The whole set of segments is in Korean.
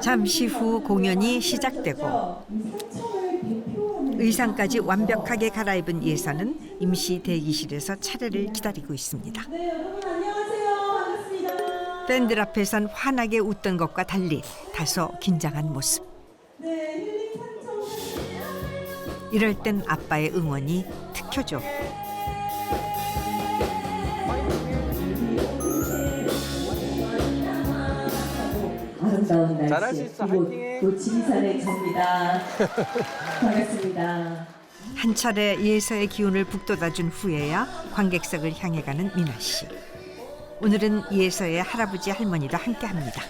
잠시 후 공연이 시작되고 의상까지 완벽하게 갈아입은 예선은 임시 대기실에서 차례를 기다리고 있습니다. 네. 팬들 앞에선 환하게 웃던 것과 달리 다소 긴장한 모습. 네, 이럴 땐 아빠의 응원이 특효죠. 잘할 수 있어, 이곳 화이팅해. 또 지리산의 접니다. 반갑습니다. 한 차례 예서의 기운을 북돋아준 후에야 관객석을 향해 가는 민아 씨. 오늘은 예서의 할아버지 할머니도 함께합니다.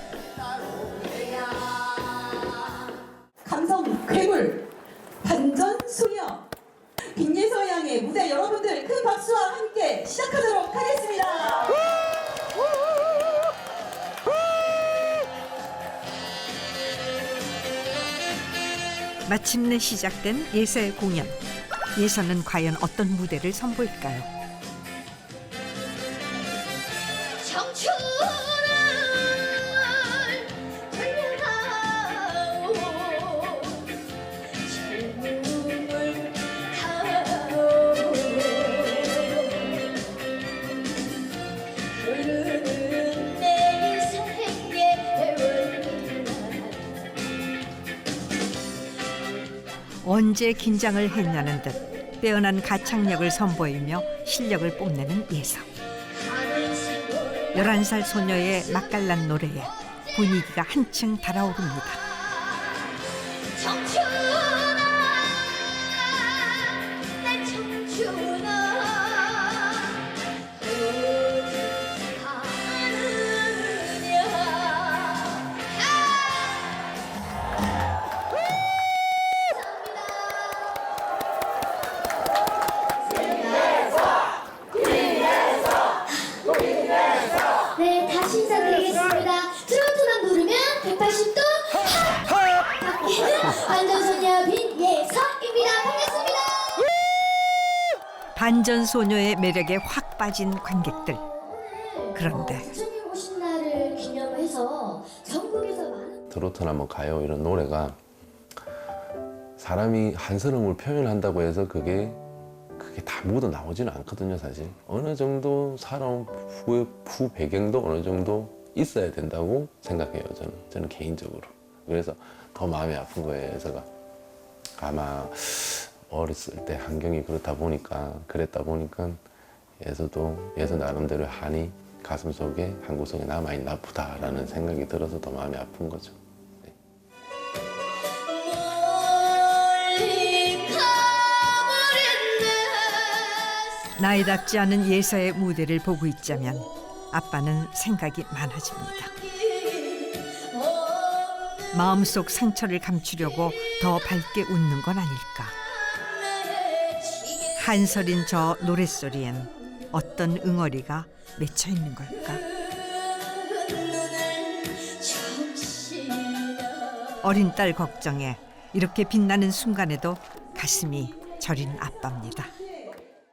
마침내 시작된 예서의 공연. 예서는 과연 어떤 무대를 선보일까요? 청춘 언제 긴장을 했냐는 듯 빼어난 가창력을 선보이며 실력을 뽐내는 시골 11살 소녀의 맛깔난 노래에 분위기가 한층 달아오릅니다. 청춘아 내 청춘아 반전 소녀의 매력에 확 빠진 관객들. 그런데 트로트나 뭐 가요 이런 노래가. 사람이 한스러움을 표현한다고 해서 그게 그게 다 모두 나오지는 않거든요 사실. 어느 정도 살아온 후, 후 배경도 어느 정도 있어야 된다고 생각해요 저는. 저는 개인적으로. 그래서 더 마음이 아픈 거예요 예서가. 아마 어렸을 때 환경이 그렇다 보니까 그랬다 보니까 예서도 예서 나름대로 한이 가슴 속에 한 구석에 남아 있나 보다라는 생각이 들어서 더 마음이 아픈 거죠. 네. 나이답지 않은 예서의 무대를 보고 있자면 아빠는 생각이 많아집니다. 마음속 상처를 감추려고 더 밝게 웃는 건 아닐까. 한설인 저 노랫소리엔 어떤 응어리가 맺혀 있는 걸까? 어린 딸 걱정에 이렇게 빛나는 순간에도 가슴이 저린 아빠입니다.